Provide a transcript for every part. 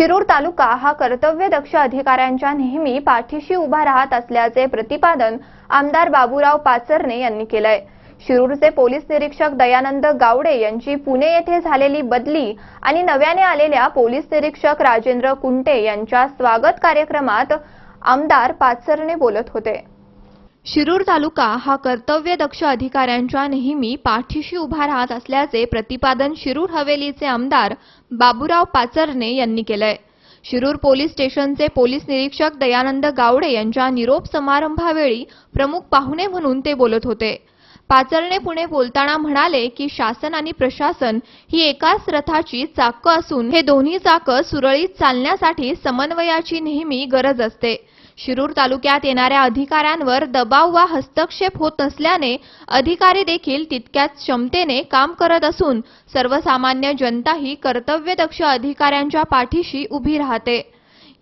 शिरूर तालुका हा कर्तव्यदक्ष अधिकाऱ्यांच्या नेहमी पाठीशी उभा राहत असल्याचे प्रतिपादन आमदार बाबूराव पाचरणे यांनी केलंय. शिरूरचे पोलीस निरीक्षक दयानंद गावडे यांची पुणे येथे झालेली बदली आणि नव्याने आलेल्या पोलीस निरीक्षक राजेंद्र कुंटे यांच्या स्वागत कार्यक्रमात आमदार पाचरणे बोलत होते. शिरूर तालुका हा कर्तव्यदक्ष अधिकाऱ्यांच्या नेहमी पाठीशी उभा राहत असल्याचे प्रतिपादन शिरूर हवेलीचे आमदार बाबूराव पाचरणे यांनी केलंय. शिरूर पोलीस स्टेशनचे पोलीस निरीक्षक दयानंद गावडे यांच्या निरोप समारंभावेळी प्रमुख पाहुणे म्हणून ते बोलत होते. पाचरणे पुणे बोलताना म्हणाले की शासन आणि प्रशासन ही एकाच रथाची चाकं असून हे दोन्ही चाकं सुरळीत चालण्यासाठी समन्वयाची नेहमी गरज असते. शिरूर तालुक्यात येणाऱ्या अधिकाऱ्यांवर दबाव वा हस्तक्षेप होत नसल्याने अधिकारी देखील तितक्याच क्षमतेने काम करत असून सर्वसामान्य जनताही कर्तव्यदक्ष अधिकाऱ्यांच्या पाठीशी उभी राहते.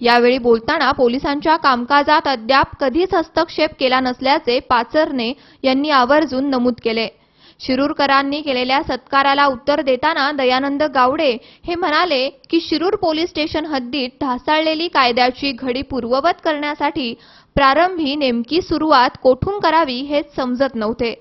यावेळी बोलताना पोलिसांच्या कामकाजात अद्याप कधीच हस्तक्षेप केला नसल्याचे पाचरणे यांनी आवर्जून नमूद केले. शिरूरकरांनी केलेल्या सत्काराला उत्तर देताना दयानंद गावडे हे म्हणाले की शिरूर पोलीस स्टेशन हद्दीत ढासाळलेली कायद्याची घडी पूर्ववत करण्यासाठी प्रारंभी नेमकी सुरुवात कोठून करावी हेच समजत नव्हते.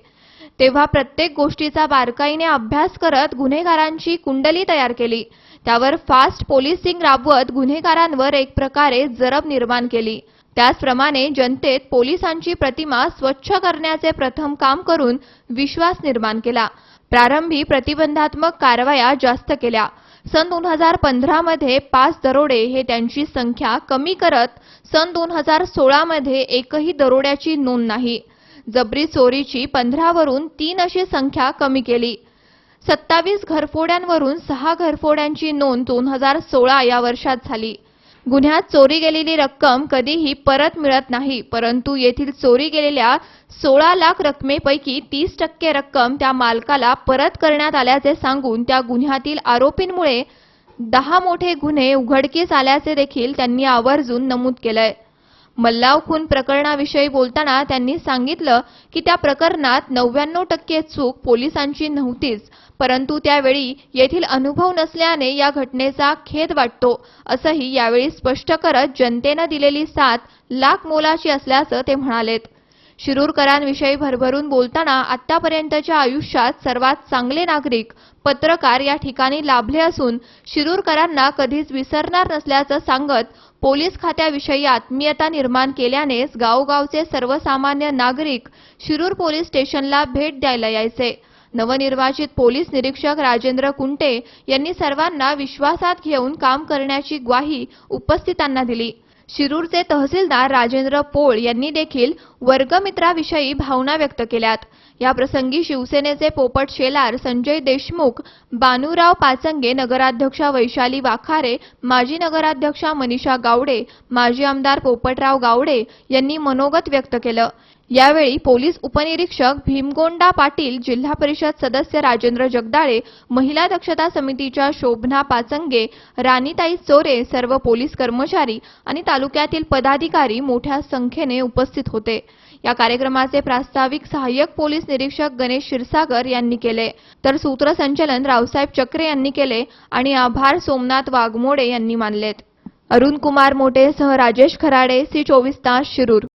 तेव्हा प्रत्येक गोष्टीचा बारकाईने अभ्यास करत गुन्हेगारांची कुंडली तयार केली. त्यावर फास्ट पोलिसिंग राबवत गुन्हेगारांवर एक प्रकारे जरब निर्माण केली. त्याचप्रमाणे जनतेत पोलिसांची प्रतिमा स्वच्छ करण्याचे प्रथम काम करून विश्वास निर्माण केला. प्रारंभी प्रतिबंधात्मक कारवाया जास्त केल्या. सन दोन हजार पंधरामध्ये पाच दरोडे हे त्यांची संख्या कमी करत सन दोन हजार सोळामध्ये एकही दरोड्याची नोंद नाही. जबरी चोरीची पंधरावरून तीन अशी संख्या कमी केली. सत्तावीस घरफोड्यांवरून सहा घरफोड्यांची नोंद दोन हजार सोळा या वर्षात झाली. गुन्ह्यात चोरी गेलेली रक्कम कधीही परत मिळत नाही परंतु येथील चोरी गेलेल्या सोळा लाख रकमेपैकी तीस टक्के रक्कम त्या मालकाला परत करण्यात आल्याचे सांगून त्या गुन्ह्यातील आरोपींमुळे दहा मोठे गुन्हे उघडकीस आल्याचे देखील त्यांनी आवर्जून नमूद केलंय. मल्लाव खून प्रकरणाविषयी बोलताना त्यांनी सांगितलं की त्या प्रकरणात नव्याण्णव टक्के चूक पोलिसांची नव्हतीच परंतु त्यावेळी येथील अनुभव नसल्याने या घटनेचा खेद वाटतो असंही यावेळी स्पष्ट करत जनतेनं दिलेली साथ लाख मोलाची असल्याचं ते म्हणालेत. शिरूरकरांविषयी भरभरून बोलताना आतापर्यंतच्या आयुष्यात सर्वात चांगले नागरिक पत्रकार या ठिकाणी लाभले असून शिरूरकरांना कधीच विसरणार नसल्याचं सांगत पोलीस खात्याविषयी आत्मीयता निर्माण केल्यानेच गावगावचे सर्वसामान्य नागरिक शिरूर पोलीस स्टेशनला भेट द्यायला यायचे. नवनिर्वाचित पोलीस निरीक्षक राजेंद्र कुंटे यांनी सर्वांना विश्वासात घेऊन काम करण्याची ग्वाही उपस्थितांना दिली. शिरूरचे तहसीलदार राजेंद्र पोळ यांनी देखील वर्गमित्राविषयी भावना व्यक्त केल्यात. या प्रसंगी शिवसेनेचे पोपट शेलार संजय देशमुख बानूराव पाचंगे नगराध्यक्षा वैशाली वाखारे माजी नगराध्यक्षा मनीषा गावडे माजी आमदार पोपटराव गावडे यांनी मनोगत व्यक्त केलं. यावेळी पोलीस उपनिरीक्षक भीमगोंडा पाटील जिल्हा परिषद सदस्य राजेंद्र जगदाळे महिला दक्षता समितीच्या शोभना पाचंगे राणीताई चोरे सर्व पोलीस कर्मचारी आणि तालुक्यातील पदाधिकारी मोठ्या संख्येने उपस्थित होते. या कार्यक्रमाचे प्रास्ताविक सहाय्यक पोलीस निरीक्षक गणेश क्षीरसागर यांनी केले. तर सूत्रसंचलन रावसाहेब चक्रे यांनी केले आणि आभार सोमनाथ वाघमोडे यांनी मानलेत. अरुण कुमार मोटे सह राजेश खराडे सी चोवीस तास शिरूर.